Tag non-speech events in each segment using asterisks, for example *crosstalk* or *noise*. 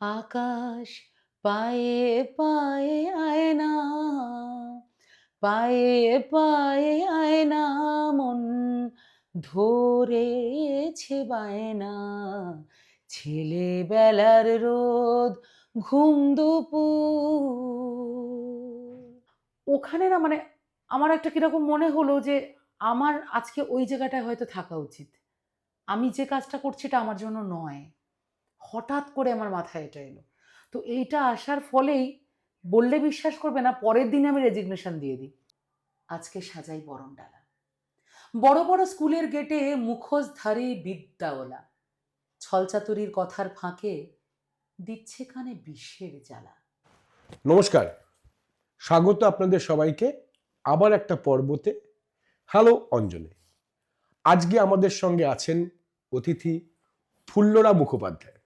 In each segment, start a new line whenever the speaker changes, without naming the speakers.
আকাশ পায়ে পায়ে আয়না পায়ে পায়ে আয়না মন ধরেছে বায়না। ছেলেবেলার রোদ, ঘুম ওখানে না মানে আমার একটা কীরকম মনে হলো যে আমার আজকে ওই জায়গাটায় হয়তো থাকা উচিত। আমি যে কাজটা করছি এটা আমার জন্য নয়। হঠাৎ করে আমার মাথায় এটা এলো। তো এইটা আসার ফলেই বললে বিশ্বাস করবে না, পরের দিন আমি রেজিগনেশন দিয়ে দিই। আজকে সাজাই বরণ ডালা বড় বড় স্কুলের গেটে মুখোশধারী বিদ্যাওলা। ছলচাতুরির কথার ফাঁকে দিচ্ছে কানে বিশ্বের জ্বালা।
নমস্কার। স্বাগত আপনাদের সবাইকে আবার একটা পর্বতে। হ্যালো অঞ্জনে আজকে আমাদের সঙ্গে আছেন অতিথি ফুল্লরা মুখোপাধ্যায়।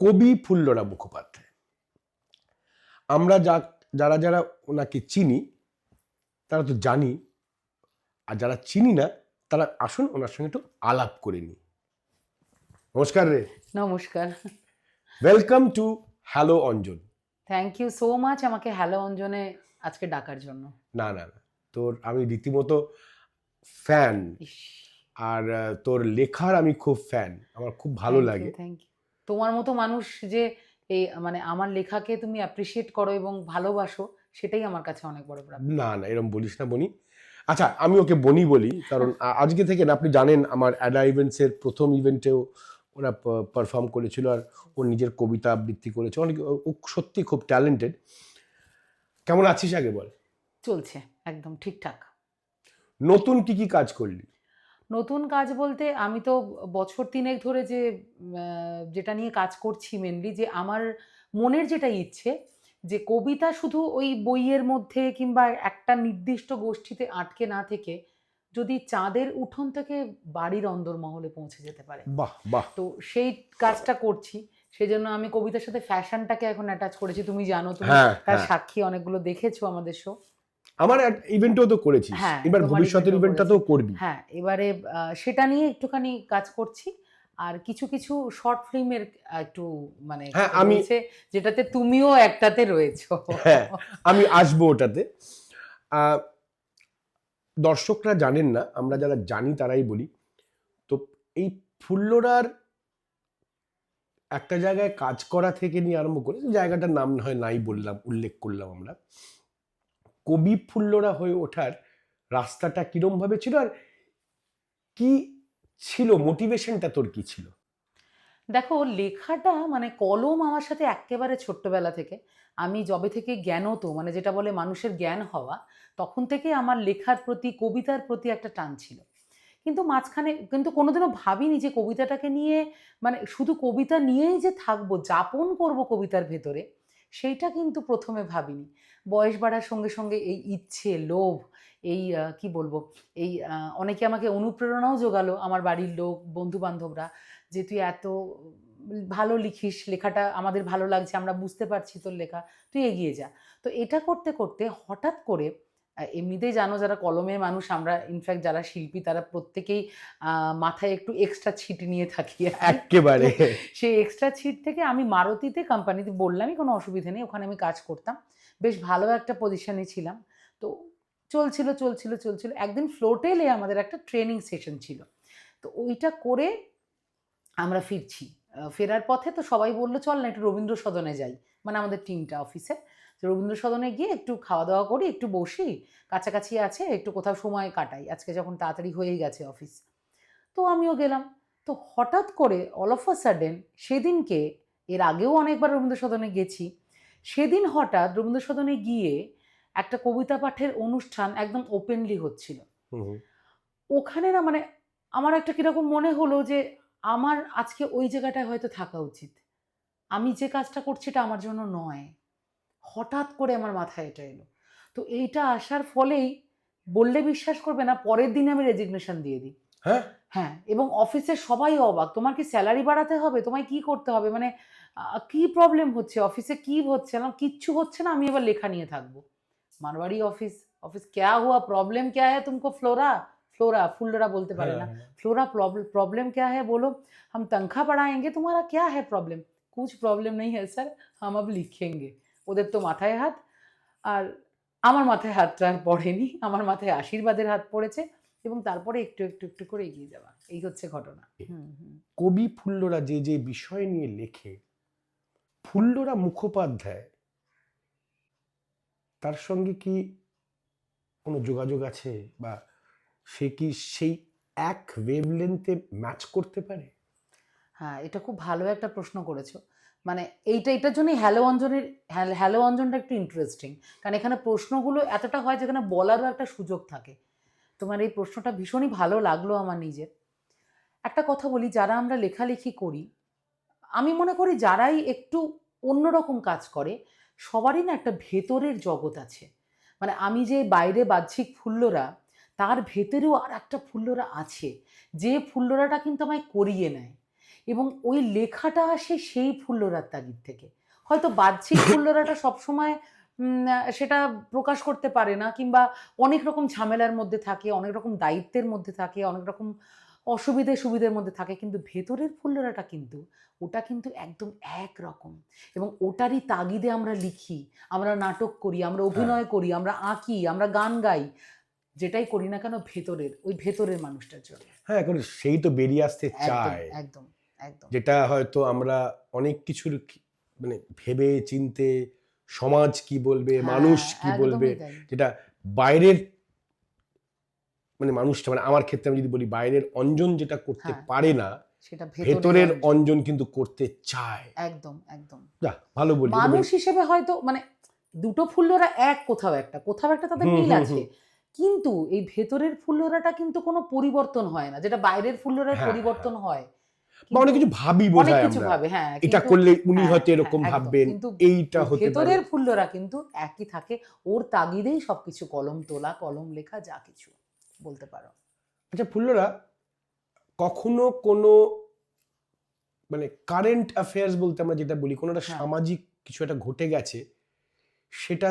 কবি ফুল্লরা মুখোপাধ্যায়। আমরা যা যারা যারা ওনাকে চিনি তারা তো জানি আর যারা চিনি না তারা আসুন ওনার সঙ্গে একটু আলাপ করে নিই। নমস্কার রে।
নমস্কার।
Welcome to hello Anjan
thank you so much আমাকে হ্যালো অঞ্জনে আজকে ডাকার জন্য।
না না না তোর আমি রীতিমতো ফ্যান আর তোর লেখার আমি খুব ফ্যান আমার খুব ভালো লাগে।
Thank you. তোমার মতো মানুষ যে এই মানে আমার লেখাকে তুমি অ্যাপ্রিসিয়েট করো এবং ভালোবাসো সেটাই আমার কাছে অনেক বড় প্রাপ্তি
না না এরকম বলিস না বনি। আচ্ছা আমি ওকে বনি বলি কারণ আজকে থেকে না আপনি জানেন আমার অ্যাডা ইভেন্টসের প্রথম ইভেন্টেও ওরা পারফর্ম করেছিল আর ও নিজের কবিতা আবৃত্তি করেছে। অনেক ও সত্যি খুব ট্যালেন্টেড কেমন আছিস আগে বল?
চলছে একদম ঠিকঠাক।
নতুন কি কি কাজ করলি?
নতুন কাজ বলতে আমি তো বছর তিনেক ধরে যে যেটা নিয়ে কাজ করছি মেনলি যে আমার মনের যেটা ইচ্ছে যে কবিতা শুধু ওই বইয়ের মধ্যে কিংবা একটা নির্দিষ্ট গোষ্ঠীতে আটকে না থেকে যদি চাঁদের উঠোন থেকে বাড়ির অন্দরমহলে পৌঁছে যেতে পারে।
বাহ বাহ।
তো সেই কাজটা করছি সেই জন্য আমি কবিতার সাথে ফ্যাশনটাকে এখন অ্যাটাচ করেছি। তুমি জানো তুমি
হ্যাঁ
তার
হ্যাঁ।
সাক্ষী অনেকগুলো দেখেছ আমাদের শো
আমার ইভেন্টও তো করেছিস।
হ্যাঁ,
এবার ভবিষ্যতের
ইভেন্টটা
তো করবি।
হ্যাঁ এবারে সেটা নিয়ে একটুখানি কাজ করছি। আর কিছু কিছু শর্ট ফিল্মের একটু মানে
হ্যাঁ, আমি-
যেটাতে তুমিও একটাতে রয়েছো।
হ্যাঁ। আমি আসব ওটাতে। দর্শকরা জানেন না আমরা যারা জানি তারাই বলি। তো এই ফুল্লরার একটা জায়গায় কাজ করা থেকে নিয়ে আরম্ভ করে জায়গাটার নাম হয় নাই বললাম উল্লেখ করলাম আমরা। কবি ফুল্লরা হয়ে ওঠার রাস্তাটা কিরম ভাবে ছিল আর কি ছিল? মোটিভেশনটা তোর কি ছিল?
দেখো, লেখাটা মানে কলম আমার সাথে একেবারে ছোট্টবেলা থেকে। আমি যবে থেকে জ্ঞানত মানে যেটা বলে মানুষের জ্ঞান হওয়া, তখন থেকে আমার লেখার প্রতি, কবিতার প্রতি একটা টান ছিল। কিন্তু মাঝখানে, কিন্তু কোনোদিনও ভাবিনি যে কবিতাটাকে নিয়ে মানে শুধু কবিতা নিয়েই যে থাকব, যাপন করব কবিতার ভেতরে সেইটা কিন্তু প্রথমে ভাবিনি। বয়স বাড়ার সঙ্গে সঙ্গে এই ইচ্ছে, লোভ, এই কি বলব? এই অনেকে আমাকে অনুপ্রেরণাও জোগালো আমার বাড়ির লোক বন্ধু বান্ধবরা যে তুই এত ভালো লিখিস, লেখাটা আমাদের ভালো লাগছে, আমরা বুঝতে পারছি তোর লেখা, তুই এগিয়ে যা। তো এটা করতে করতে হঠাৎ করে এমনিতেই জানো যারা কলমের মানুষ আমরা ইনফ্যাক্ট যারা শিল্পী তারা প্রত্যেকেই মাথায় একটু এক্সট্রা ছিট নিয়ে থাকি
একেবারে। *laughs*
সেই এক্সট্রা ছিট থেকে আমি মারুতিতে কোম্পানিতে বললামই কোনো অসুবিধা নেই ওখানে আমি কাজ করতাম। বেশ ভালো একটা পজিশনে ছিলাম। তো চলছিল চলছিল চলছিল। একদিন ফ্লোটেলে আমাদের একটা ট্রেনিং সেশন ছিল। তো ওইটা করে আমরা ফিরছি। ফেরার পথে তো সবাই বলল চল না একটু রবীন্দ্র সদনে যাই। মানে আমাদের টিমটা অফিসে তো রবীন্দ্র সদনে গিয়ে একটু খাওয়া দাওয়া করি একটু বসি কাছাকাছি আছে একটু কোথাও সময় কাটাই। আজকে যখন তাড়াতাড়ি হয়েই গেছে অফিস। তো আমিও গেলাম। তো হঠাৎ করে অল অফ আ সাডেন সেদিনকে এর আগেও অনেকবার রবীন্দ্র সদনে গেছি সেদিন হঠাৎ রবীন্দ্র সদনে গিয়ে একটা কবিতা পাঠের অনুষ্ঠান একদম ওপেনলি হচ্ছিল। ওখানে না মানে আমার একটা কীরকম মনে হলো যে আমার আজকে ওই জায়গাটায় হয়তো থাকা উচিত। আমি যে কাজটা করছি এটা আমার জন্য নয়। হঠাৎ করে আমার মাথায় এটা এলো। তো এইটা আসার ফলেই বললে বিশ্বাস করবে না পরের দিন আমি রেজিগনেশন দিয়ে দিই।
হ্যাঁ?
হ্যাঁ এবং অফিসের সবাই অবাক তোমার কি স্যালারি বাড়াতে হবে? তোমায় কি করতে হবে? মানে কি প্রবলেম হচ্ছে? অফিসে কি হচ্ছে? না কিচ্ছু হচ্ছে না আমি এবার লেখা নিয়ে থাকব। মারবাড়ি অফিস অফিস ক্যা হুয়া? প্রবলেম ক্যা হ্যাঁ তুমি ফ্লোরা? ফ্লোরা फुल्लरा বলতে পারে না।
হ্যাঁ,
হ্যাঁ। ফ্লোরা প্রবলেম ক্যা है বলো? हम तनख्वाह बढ़ाएंगे तुम्हारा ক্যা है প্রবলেম कुछ প্রবলেম নেই है স্যার हम अब ওদের তো মাথায় হাত। আর আমার মাথায় হাতটা আর পড়েনি আমার মাথায় আশীর্বাদের হাত পড়েছে এবং তারপরে একটু একটু একটু করে এগিয়ে যাওয়া। এই হচ্ছে ঘটনা।
কবি ফুল্লরা যে যে বিষয় নিয়ে লেখে ফুল্লরা মুখোপাধ্যায় তার সঙ্গে কি কোনো যোগাযোগ আছে? বা সে কি সেই এক ওয়েভলেন্থে ম্যাচ করতে পারে?
হ্যাঁ এটা খুব ভালো একটা প্রশ্ন করেছ। মানে এইটা এটার জন্যই হ্যালো অঞ্জনের হ্যাল- অঞ্জনটা একটু ইন্টারেস্টিং কারণ এখানে প্রশ্নগুলো এতটা হয় যেখানে বলারও একটা সুযোগ থাকে। তোমার এই প্রশ্নটা ভীষণই ভালো লাগল আমার নিজের। একটা কথা বলি, যারা আমরা লেখালেখি করি, আমি মনে করি যারাই একটু অন্যরকম কাজ করে, সবারই না একটা ভেতরের জগৎ আছে। মানে আমি যে বাইরে বাহ্যিক ফুল্লরা, তার ভেতরেও আর একটা ফুল্লরা আছে। যে ফুল্লরাটা কিন্তু আমায় করিয়ে নেয়। এবং ওই লেখাটা আসে সেই ফুল্লরার তাগিদ থেকে। হয়তো বাহ্যিক ফুল্লরাটা *laughs* সবসময় সেটা প্রকাশ করতে পারে না কিংবা অনেক রকম ঝামেলার মধ্যে থাকে অনেক রকম দায়িত্বের মধ্যে থাকে অনেক রকম অসুবিধে সুবিধের মধ্যে থাকে কিন্তু ভেতরের ফুল্লরাটা কিন্তু ওটা কিন্তু একদম এক রকম। এবং ওটারই তাগিদে আমরা লিখি আমরা নাটক করি আমরা অভিনয় করি আমরা আঁকি আমরা গান গাই যেটাই করি না কেন ভেতরের ওই ভেতরের মানুষটার জন্য।
হ্যাঁ এখন সেই তো বেরিয়ে আসতে চায়।
একদম একদম।
যেটা হয়তো আমরা অনেক কিছুর মানে ভেবে চিনতে সমাজ কি বলবে
হ্যাঁ,
মানুষ কি বলবে যেটা বাইরের মানে মানুষটা মানে আমার ক্ষেত্রে আমি যদি বলি বাইরের অঞ্জন যেটা করতে
হ্যাঁ।
পারে না
সেটা
ভেতরের অঞ্জন। কিন্তু করতে চায়।
একদম একদম।
যা ভালো বলি।
মানুষ হিসেবে হয়তো মানে দুটো ফুল্লরা এক কোথাও একটা কোথাও একটা তাদের মিল আছে। কিন্তু এই ভেতরের ফুল্লরাটা কিন্তু কোনো পরিবর্তন হয় না যেটা বাইরের ফুল্লরার
হ্যাঁ,
পরিবর্তন হয়।
বা অনেক কিছু ভাবি বোঝায় আমরা।
ভাবে হ্যাঁ
এটা করলে উনি
হ্যাঁ,
হয়তো
হ্যাঁ,
এরকম ভাববেন এইটা হতে
ভেতরের ফুল্লরা কিন্তু একই থাকে। ওর তাগিদেই সবকিছু কলম তোলা কলম লেখা যা কিছু বলতে পারো।
আচ্ছা ফুল্লরা কখনো কোনো মানে কারেন্ট অ্যাফেয়ার্স বলতে আমরা যেটা বলি কোনো একটা। সামাজিক কিছু একটা ঘটে গেছে সেটা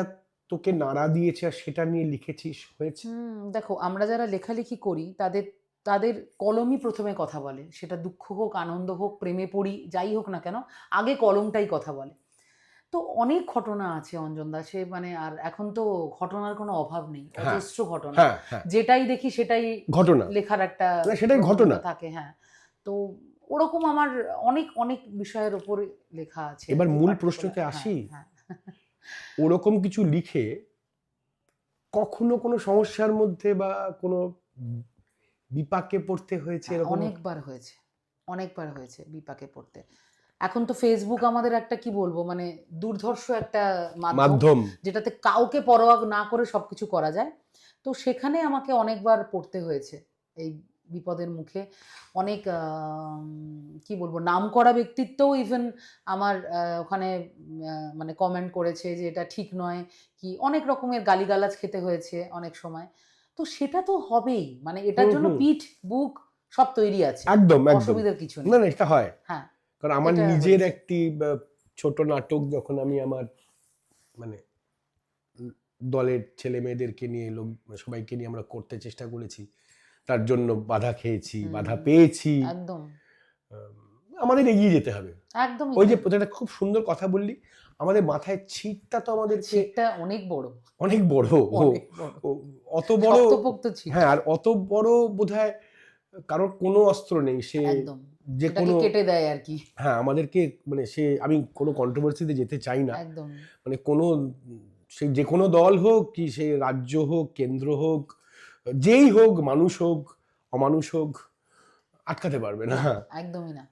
তোকে নাড়া দিয়েছে আর সেটা নিয়ে লিখেছিস হয়েছে?
দেখো আমরা যারা লেখালেখি করি তাদের তাদের কলমই প্রথমে কথা বলে। সেটা দুঃখ হোক আনন্দ হোক প্রেমে পড়ি যাই হোক না কেন আগে কলমটাই কথা বলে। তো অনেক ঘটনা আছে অঞ্জন দাসে মানে আর এখন তো ঘটনার কোনো অভাব নেই
হ্যাঁ,
ঘটনা।
হ্যাঁ হ্যাঁ।
যেটাই দেখি সেটাই
ঘটনা।
লেখার একটা
সেটাই ঘটনা।
থাকে হ্যাঁ। তো ওরকম আমার অনেক অনেক বিষয়ের ওপর লেখা আছে।
এবার মূল। প্রশ্নতে আসি। ওরকম কিছু লিখে কখনো কোনো সমস্যার মধ্যে বা কোনো বিপাকে পড়তে হয়েছে
হ্যাঁ,
এরকম
অনেকবার হয়েছে অনেকবার হয়েছে বিপাকে পড়তে। এখন তো ফেসবুক আমাদের একটা কি বলব মানে দুর্ধর্ষ একটা মাধ্যম যেটাতে কাউকে পরোয়া না করে সবকিছু করা যায়। তো সেখানে আমাকে অনেকবার পড়তে হয়েছে এই বিপদের মুখে। অনেক কি বলব নামকরা ব্যক্তিত্বও ইভেন আমার ওখানে মানে কমেন্ট করেছে যে এটা ঠিক নয় কি অনেক রকমের গালিগালাজ খেতে হয়েছে অনেক সময়। তো সেটা তো হবেই। মানে এটার জন্য পিঠ বুক সব তৈরি আছে।
একদম একদম।
অসুবিধার কিছু
না না এটা হয়।
হ্যাঁ
কারণ আমার নিজের একটি ছোট নাটক যখন আমি আমার মানে দলের ছেলে মেয়েদেরকে নিয়ে লোক সবাইকে নিয়ে আমরা করতে চেষ্টা করেছি তার জন্য বাধা খেয়েছি বাধা পেয়েছি।
একদম।
আমাদের এগিয়ে যেতে হবে।
একদম
ওই যে একটা খুব সুন্দর কথা বললি আমাদের মাথায় ছিটটা তো আমাদের
সেটা অনেক বড়।
অনেক বড় ও অত বড় হ্যাঁ আর অত বড় বোধহয় কারোর কোনো অস্ত্র নেই সে যে কোনো
কেটে দেয় আর কি।
হ্যাঁ আমাদেরকে মানে সে আমি কোনো কন্ট্রোভার্সিতে যেতে চাই না।
একদম।
মানে কোনো সে যে কোনো দল হোক কি সে রাজ্য হোক কেন্দ্র হোক যেই হোক মানুষ হোক অমানুষ হোক আটকাতে পারবে না।
একদমই না।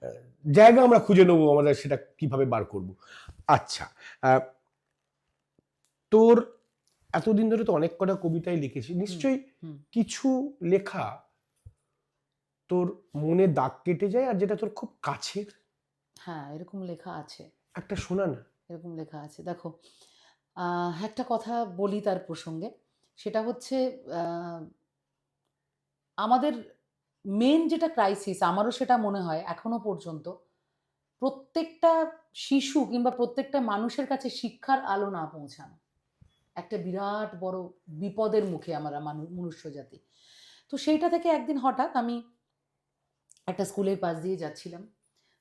জায়গা আমরা খুঁজে নেব আমাদের সেটা কীভাবে বার করব। আচ্ছা তোর এতদিন ধরে তো অনেক কটা কবিতাই লিখেছি নিশ্চয়ই কিছু লেখা তোর মনে দাগ কেটে যায় আর যেটা তোর খুব কাছের?
হ্যাঁ এরকম লেখা আছে।
একটা শোনা না।
এরকম লেখা আছে। দেখো একটা কথা বলি তার প্রসঙ্গে। সেটা হচ্ছে আমাদের মেন যেটা ক্রাইসিস আমারও সেটা মনে হয় এখনও পর্যন্ত, প্রত্যেকটা শিশু কিংবা প্রত্যেকটা মানুষের কাছে শিক্ষার আলো না পৌঁছানো। একটা বিরাট বড় বিপদের মুখে আমরা মানুষ মনুষ্য জাতি। তো সেইটা থেকে একদিন হঠাৎ আমি একটা স্কুলের পাশ দিয়ে যাচ্ছিলাম।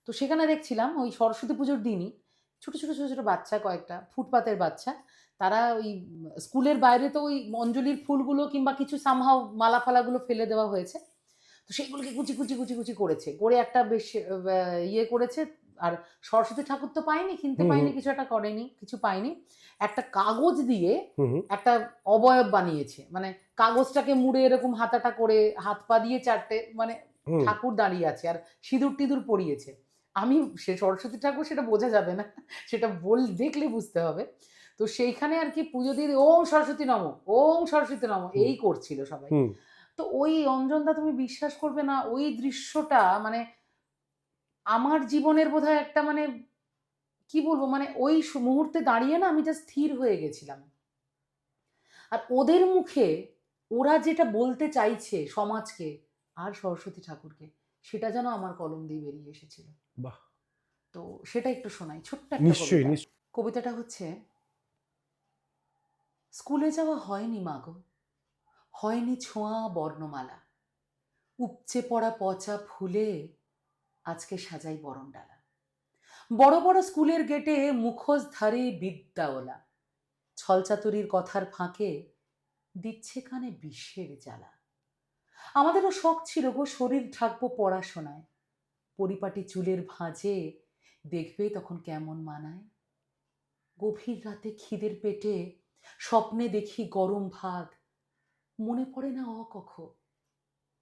তো সেখানে দেখছিলাম ওই সরস্বতী পুজোর দিনই ছোট ছোট ছোট ছোট বাচ্চা, কয়েকটা ফুটপাতের বাচ্চা। তারা ওই স্কুলের বাইরে তো ওই অঞ্জলির ফুলগুলো কিংবা কিছু সামহাও মালা ফালাগুলো ফেলে দেওয়া হয়েছে। তো সেইগুলোকে কুচি কুচি কুচি কুচি করেছে। করে একটা বেশ ইয়ে করেছে আর সরস্বতী ঠাকুর তো পাইনি কিনতে পাইনি কিছু একটা করেনি কিছু পাইনি একটা কাগজ দিয়ে একটা অবয়ব বানিয়েছে। মানে কাগজটাকে মুড়ে এরকম হাতাটা করে হাত পা দিয়ে চারটে মানে ঠাকুর দাঁড়িয়ে আছে আর সিঁদুর টিঁদুর পরিয়েছে। আমি সে সরস্বতী ঠাকুর সেটা বোঝা যাবে না সেটা বল দেখলে বুঝতে হবে। তো সেইখানে আর কি পুজো দিয়ে ওম সরস্বতী নম ওম সরস্বতী নম এই করছিল সবাই। তো ওই অঞ্জনদা তুমি বিশ্বাস করবে না ওই দৃশ্যটা মানে আমার জীবনের বোধহয় একটা মানে কি বলব মানে ওই মুহূর্তে দাঁড়িয়ে না আমি জাস্ট স্থির হয়ে গেছিলাম। আর ওদের মুখে ওরা যেটা বলতে চাইছে সমাজকে আর সরস্বতী ঠাকুরকে সেটা যেন আমার কলম দিয়ে বেরিয়ে এসেছিল।
বাহ।
তো সেটা একটু শোনাই ছোট্ট
নিশ্চয়ই
কবিতাটা হচ্ছে স্কুলে যাওয়া হয়নি মাগো হয়নি ছোঁয়া বর্ণমালা। উপচে পড়া পচা ফুলে আজকে সাজাই বরণডালা। বড় বড় স্কুলের গেটে মুখোশ ধারে বিদ্যাওলা। ছলচাতুরির কথার ফাঁকে দিচ্ছে কানে বিশ্বের জ্বালা। আমাদেরও শখ ছিল গো শরীর ঢাকবো পড়াশোনায়। পরিপাটি চুলের ভাঁজে দেখবে তখন কেমন মানায়। গভীর রাতে খিদের পেটে স্বপ্নে দেখি গরম ভাত মনে পড়ে না অকখ।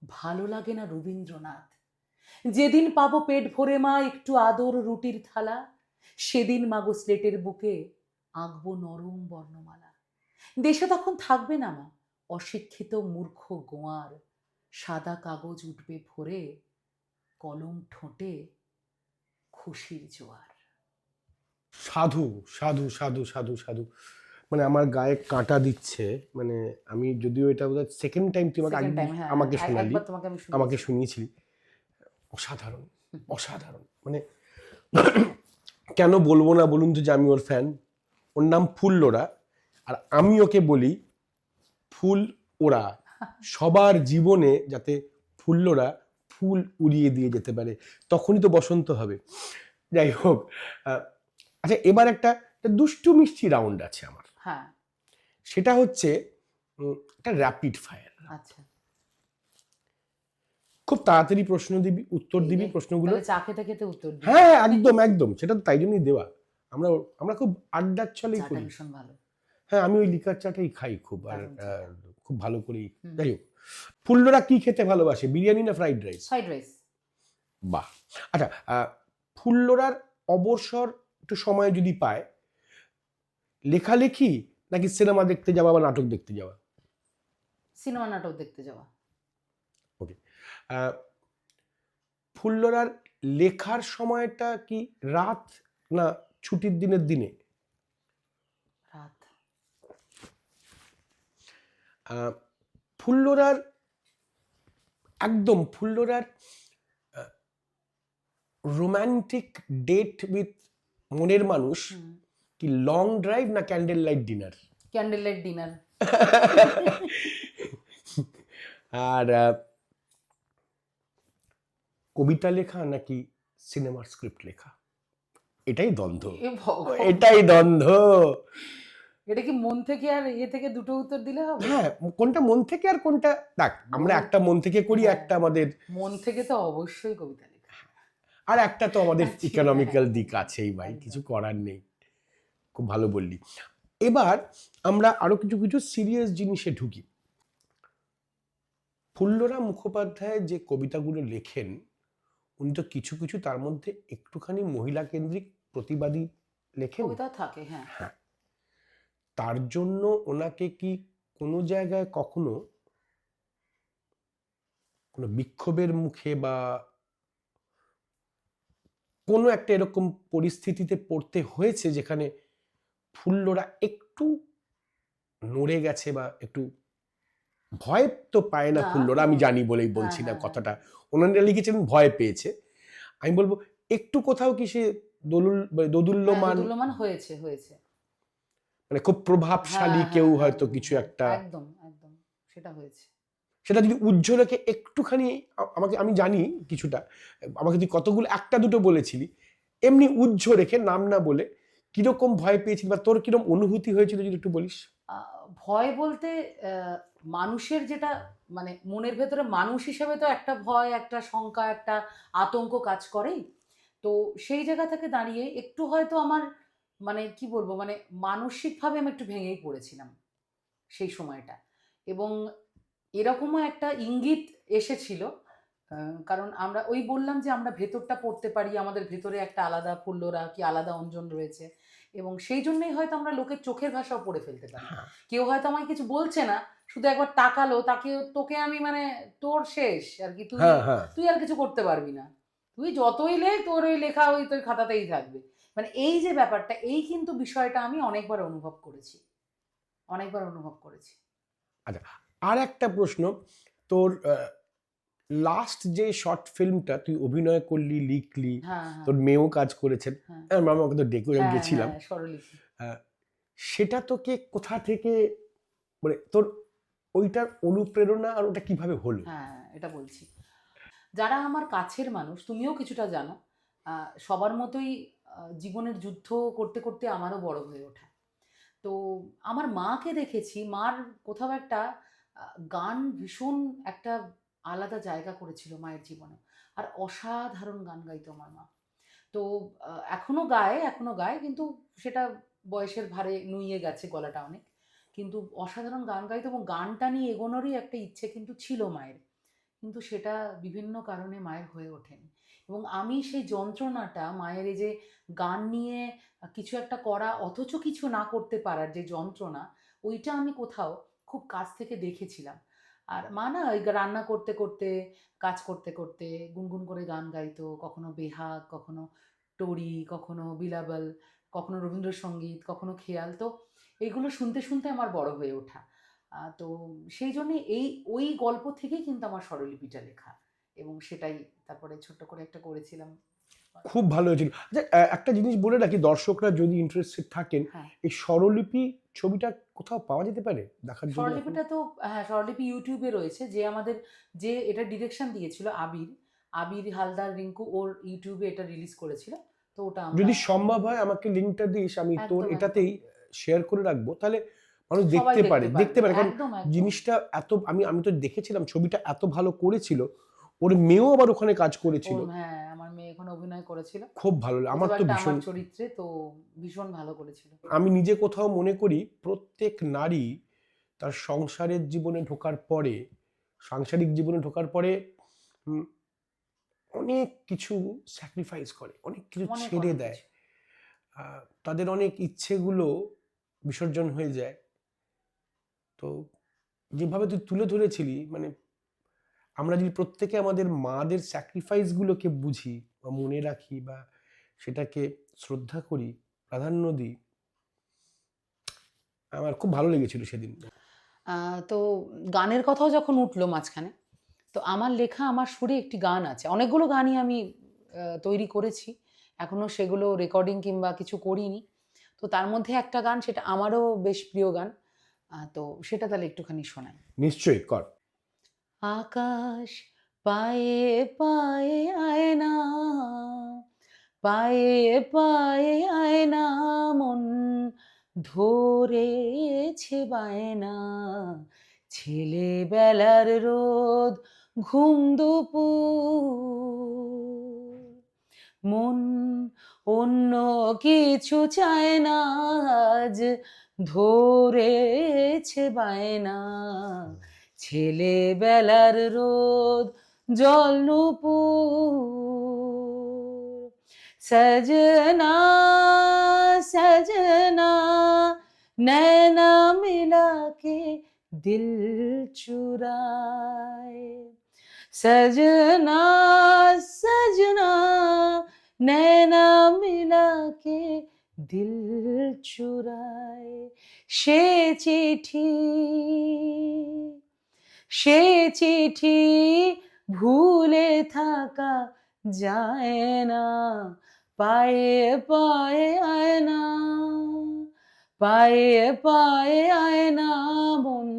ভালো লাগে না রবীন্দ্রনাথ। যেদিন পাবো পেট ভরে মা একটু আদর রুটির থালা, সেদিন মাগো স্লেটের বুকে আঁকবো নরম বর্ণমালা। দেশে তখন থাকবে না মা, অশিক্ষিত মূর্খ গোয়ার। সাদা কাগজ উঠবে ভরে, কলম ঠোঁটে খুশির জোয়ার।
সাধু সাধু সাধু সাধু সাধু। মানে আমার গায়ে কাঁটা দিচ্ছে মানে আমি যদিও এটা বোধহয় সেকেন্ড টাইম তুই আমাকে
হ্যাঁ,
আমাকে
এক-
শোনালি। আমাকে শুনিয়েছিলি। অসাধারণ অসাধারণ। মানে কেন বলব না বলুন তো যে আমি ওর ফ্যান ওর নাম ফুল্লোরা আর আমি ওকে বলি ফুল ওরা। সবার জীবনে যাতে ফুল্লোরা ফুল উড়িয়ে দিয়ে যেতে পারে তখনই তো বসন্ত হবে। যাই হোক আচ্ছা এবার একটা দুষ্টু মিষ্টি রাউন্ড আছে আমার।
হ্যাঁ।
সেটা হচ্ছে একটা র্যাপিড ফায়ার
আচ্ছা।
খুব তাড়াতাড়ি প্রশ্ন দিবি উত্তর দিবি প্রশ্নগুলো।
চা খেতে খেতে উত্তর দিই
হ্যাঁ একদম একদম সেটা তো তাই জন্যই দেওয়া। আমরা আমরা খুব আড্ডার ছলেই করি। হ্যাঁ আমি ওই লিকার চাটাই খাই খুব আর খুব ভালো
হুম।
যাই হোক ফুল্লরা কি খেতে ভালোবাসে বিরিয়ানি না ফ্রাইড রাইস
ফ্রাইড রাইস
বাহ। আচ্ছা ফুল্লরার অবসর একটু সময় যদি পায় লেখালেখি নাকি সিনেমা দেখতে যাওয়া বা নাটক দেখতে যাওয়া?
সিনেমা নাটক দেখতে যাওয়া।
আহ, ফুল্লরার লেখার সময়টা কি রাত না ছুটির দিনের দিনে?
রাত।
ফুল্লরার একদম ফুল্লরার রোম্যান্টিক ডেট উইথ মনের মানুষ কি লং ড্রাইভ না candle light dinner
candle light dinner
আর কবিতা লেখা নাকি সিনেমার স্ক্রিপ্ট লেখা? এটাই দ্বন্দ্ব। এটাই দ্বন্দ্ব।
এটা কি মন থেকে আর এ থেকে দুটো উত্তর দিলে হবে?
হ্যাঁ কোনটা মন থেকে আর কোনটা? দেখ আমরা একটা মন থেকে করি
হ্যাঁ।
একটা আমাদের
মন থেকে তো অবশ্যই কবিতা লেখা।
আর একটা তো আমাদের
আচ্ছা,
ইকোনমিক্যাল
হ্যাঁ।
দিক আছেই ভাই কিছু করার নেই। খুব ভালো বললি। এবার আমরা আরও কিছু কিছু সিরিয়াস জিনিসে ঢুকি। ফুল্লরা মুখোপাধ্যায় যে কবিতাগুলো লেখেন উনি তো কিছু কিছু তার মধ্যে একটুখানি মহিলা কেন্দ্রিক প্রতিবাদী লেখেন।
কবিতা থাকে হ্যাঁ।
হ্যাঁ। তার জন্য ওনাকে কি কোনো জায়গায় কখনো কোনো বিক্ষোভের মুখে বা কোনো একটা এরকম পরিস্থিতিতে পড়তে হয়েছে যেখানে ফুল্লরা একটু নড়ে গেছে বা একটু ভয় তো পায় না ফুল্লরা আমি জানি বলেই বলছি
হ্যাঁ,
না
হ্যাঁ,
কথাটা। ওনারা লিখেছেন ভয় পেয়েছে। আমি বলব একটু কোথাও কি সে দোলুল মানে দোদুল্যমান
হ্যাঁ, হয়েছে হয়েছে।
মানে খুব প্রভাবশালী
হ্যাঁ,
কেউ
হ্যাঁ,
হয়তো
হ্যাঁ,
কিছু
হ্যাঁ,
একটা
একদম একদম সেটা হয়েছে।
সেটা যদি উজ্জ্বলকে একটুখানি আমাকে আমি জানি কিছুটা আমাকে তুই কতগুলো একটা দুটো বলেছিলি এমনি উজ্জ্ব রেখে নাম না বলে কীরকম ভয় পেয়েছিলি বা তোর কীরকম অনুভূতি হয়েছিল যদি একটু বলিস?
ভয় বলতে মানুষের যেটা মানে মনের ভেতরে মানুষ হিসেবে তো একটা ভয়, একটা শঙ্কা, একটা আতঙ্ক কাজ করেই। তো সেই জায়গা থেকে দাঁড়িয়ে একটু হয়তো আমার মানে কি বলব মানে মানসিকভাবে আমি একটু ভেঙেই পড়েছিলাম সেই সময়টা। এবং এরকমও একটা ইঙ্গিত এসেছিল কারণ আমরা ওই বললাম যে আমরা ভেতরটা পড়তে পারি আমাদের ভেতরে একটা আলাদা ফুল্লরা কি আলাদা অঞ্জন রয়েছে। এবং সেই জন্যই হয়তো আমরা লোকের চোখের ভাষাও পড়ে ফেলতে পারি। কেউ হয়তো আমায় কিছু বলছে না শুধু একবার তাকালো তাকে তোকে আমি মানে তোর শেষ আর কি তুই
হ্যাঁ হ্যাঁ।
তুই আর কিছু করতে পারবি না। তুই যতই লে তোর ওই লেখা ওই তোর খাতাতেই থাকবে। মানে এই যে ব্যাপারটা এই কিন্তু বিষয়টা আমি অনেকবার অনুভব করেছি। অনেকবার অনুভব করেছি।
আচ্ছা আর একটা প্রশ্ন তোর লাস্ট যে শর্ট ফিল্মটা তুই অভিনয় করলি লিখলি
হ্যাঁ হ্যাঁ।
তোর মেয়েও কাজ করেছেন
হ্যাঁ।
আমি আমাকে তো ডেকে
হ্যাঁ,
গেছিলাম। সেটা তোকে কোথা থেকে মানে তোর ওইটার অনুপ্রেরণা আর ওটা কীভাবে হলো?
হ্যাঁ এটা বলছি। যারা আমার কাছের মানুষ তুমিও কিছুটা জানো সবার মতোই জীবনের যুদ্ধ করতে করতে আমারও বড় হয়ে ওঠা। তো আমার মাকে দেখেছি মার কোথাও একটা গান ভীষণ একটা আলাদা জায়গা করেছিল মায়ের জীবনে। আর অসাধারণ গান গাইতো আমার মা। তো আহ, এখনও গায় এখনও গায় কিন্তু সেটা বয়সের ভারে নুইয়ে গেছে গলাটা অনেক। কিন্তু অসাধারণ গান গাইতো এবং গানটা নিয়ে এগোনোরই একটা ইচ্ছে কিন্তু ছিল মায়ের। কিন্তু সেটা বিভিন্ন কারণে মায়ের হয়ে ওঠেনি। এবং আমি সেই যন্ত্রণাটা মায়ের এই যে গান নিয়ে কিছু একটা করা অথচ কিছু না করতে পারার যে যন্ত্রণা ওইটা আমি কোথাও খুব কাছ থেকে দেখেছিলাম। আর মা না ওই রান্না করতে করতে, কাজ করতে করতে গুনগুন করে গান গাইতো, কখনো বেহাগ, কখনো টরি, কখনো বিলাবল, কখনো রবীন্দ্রসঙ্গীত, কখনো খেয়াল। তো এইগুলো শুনতে শুনতে আমার বড় হয়ে ওঠা। তো সেই জন্যে এই, ওই গল্প থেকেই কিন্তু আমার স্বরলিপিটা লেখা। এবং সেটাই তারপরে ছোট্ট করে একটা করেছিলাম।
খুব ভালো হয়েছিল। আচ্ছা একটা জিনিস বলে রাখি দর্শকরা যদি ইন্টারেস্টেড থাকেন
হ্যাঁ।
এই স্বরলিপি ছবিটা কোথাও পাওয়া যেতে পারে? দেখার জন্য
স্বরলিপিটা তো হ্যাঁ স্বরলিপি ইউটিউবে রয়েছে। যে আমাদের যে এটা ডিরেকশন দিয়েছিল আবির আবির হালদার রিঙ্কু ওর ইউটিউবে এটা রিলিজ করেছিল। তো ওটা আমরা
যদি সম্ভব হয় আমাকে লিঙ্কটা দিস আমি তোর এটাতেই শেয়ার করে রাখব। তাহলে মানুষ দেখতে পারে দেখতে পারে। কারণ। জিনিসটা এত আমি আমি তো দেখেছিলাম ছবিটা এত ভালো করেছিল ওর মেয়েও আবার ওখানে কাজ করেছিল।
হ্যাঁ। আমার অভিনয় করেছিল।
খুব ভালো। আমার তো ভীষণ
চরিত্রে তো ভীষণ ভালো করেছিল।
আমি নিজে কোথাও মনে করি প্রত্যেক নারী তার সংসারের জীবনে ঢোকার পরে সাংসারিক জীবনে ঢোকার পরে অনেক কিছু স্যাক্রিফাইস করে অনেক কিছু ছেড়ে দেয়। আহ, তাদের অনেক ইচ্ছেগুলো বিসর্জন হয়ে যায়। তো যেভাবে তুই তুলে ধরেছিলি মানে আমরা যদি প্রত্যেকে আমাদের মাদের স্যাক্রিফাইসগুলোকে বুঝি বা মনে রাখি বা সেটাকে শ্রদ্ধা করি প্রাধান্য দিই আমার খুব ভালো লেগেছিল সেদিন।
তো গানের কথাও যখন উঠল মাঝখানে তো আমার লেখা আমার সুরে একটি গান আছে। অনেকগুলো গানই আমি তৈরি করেছি। এখনও সেগুলো রেকর্ডিং কিংবা কিছু করিনি। তো তার মধ্যে একটা গান সেটা আমারও বেশ প্রিয় গান। তো সেটা তাহলে একটুখানি শোনাই।
নিশ্চয়ই কর।
আকাশ, পায়ে পায়ে আয় না পায়ে পায়ে আয় না মন ধরেছে বায়না। ছেলেবেলার রোদ, ঘুম দুপুর, মন অন্য কিছু চায় না, আজ ধরেছে বায়না। ছেলেবেলার রোদ, জল নূপুর। সজনা সজনা নয়না মিলাকে দিল চুরায় সজনা সজনা নয়না মিলাকে দিল চুরায় সে চিঠি সে চিঠি ভুলে থাকা যায় না পায়ে পায়ে আয় না পায়ে পায়ে আয় না মন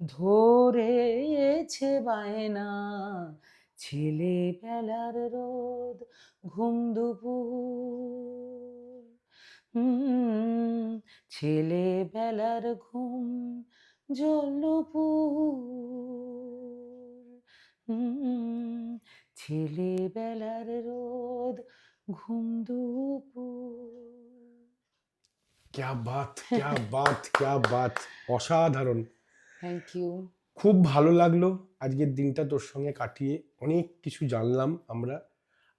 ধরেছে বায়না। ছেলেবেলার রোদ ঘুম দুপুর হুম, ছেলেবেলার ঘুম জলপুর। ছেলেবেলার রোদ ঘুম দুপুর।
ক্যা বাত *laughs* ক্যা বাত ক্যা বাত। অসাধারণ।
থ্যাংক ইউ
খুব ভালো লাগল আজকের দিনটা তোর সঙ্গে কাটিয়ে। অনেক কিছু জানলাম আমরা।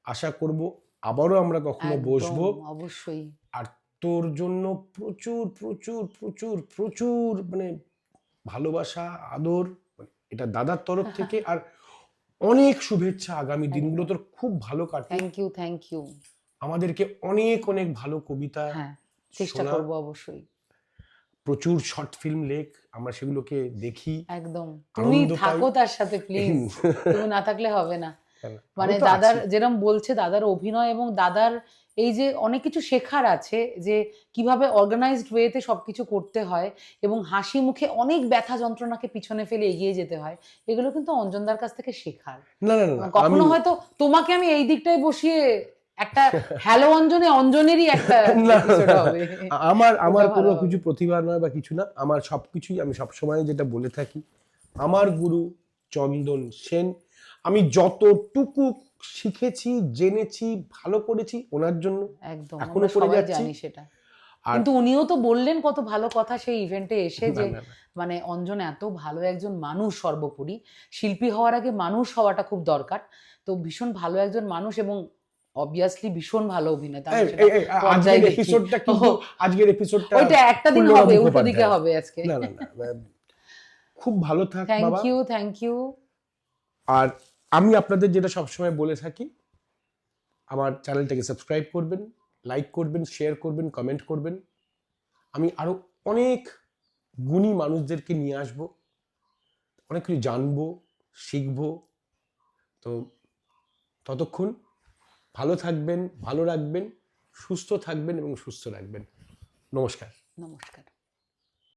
আশা করব আবারও আমরা কখনো বসবো।
অবশ্যই।
আর তোর জন্য প্রচুর প্রচুর প্রচুর প্রচুর মানে ভালোবাসা আদর মানে এটা দাদার তরফ থেকে আর অনেক শুভেচ্ছা আগামী দিনগুলো তোর খুব ভালো কাটে
থ্যাংক ইউ থ্যাংক ইউ
আমাদেরকে অনেক অনেক ভালো কবিতা
হ্যাঁ চেষ্টা করব অবশ্যই।
প্রচুর শর্ট ফিল্ম লেখ আমরা সেগুলোকে দেখি।
একদম। তুমি থাকো তার সাথে প্লিজ *laughs* তুমি না থাকলে হবে না। মানে দাদার। যেরকম বলছে দাদার অভিনয় এবং দাদার এই যে অনেক কিছু শেখার আছে যে কীভাবে অর্গানাইজড ওয়েতে সবকিছু করতে হয় এবং হাসি মুখে অনেক ব্যথা যন্ত্রণাকে পিছনে ফেলে এগিয়ে যেতে হয় এগুলো কিন্তু অঞ্জনদার কাছ থেকে শেখার।
না না না, না
কখনো হয়তো তোমাকে আমি এই দিকটায় বসিয়ে একটা *laughs* হ্যালো অঞ্জনে অঞ্জনেরই একটা
আমার আমার কোনো কিছু প্রতিভা নয় বা কিছু না আমার সবকিছুই আমি সবসময় যেটা বলে থাকি আমার গুরু চন্দন সেন আমি যতটুকু শিখেছি জেনেছি ভালো করেছি ওনার জন্য।
একদম এখনও
করে যাচ্ছি।
জানি সেটা। কিন্তু উনিও তো বললেন কত ভালো কথা সেই ইভেন্টে এসে যে। মানে অঞ্জন এত ভালো একজন মানুষ সর্বোপরি। শিল্পী হওয়ার আগে মানুষ হওয়াটা খুব দরকার। তো ভীষণ ভালো একজন মানুষ এবং অবভিয়াসলি ভীষণ ভালো অভিনেতা
আজকের এপিসোডটা কিন্তু আজকের এপিসোডটা
ওইটা একটা দিন হবে উল্টো দিকে হবে আজকে।
না না না খুব ভালো থাক
থ্যাংক ইউ থ্যাংক ইউ
আর আমি আপনাদের যেটা সবসময় বলে থাকি, আমার চ্যানেলটাকে সাবস্ক্রাইব করবেন লাইক করবেন শেয়ার করবেন কমেন্ট করবেন। আমি আরও অনেক গুণী মানুষদেরকে নিয়ে আসব, অনেক কিছু জানব, শিখব। তো ততক্ষণ ভালো থাকবেন, ভালো রাখবেন, সুস্থ থাকবেন এবং সুস্থ রাখবেন। নমস্কার।
নমস্কার।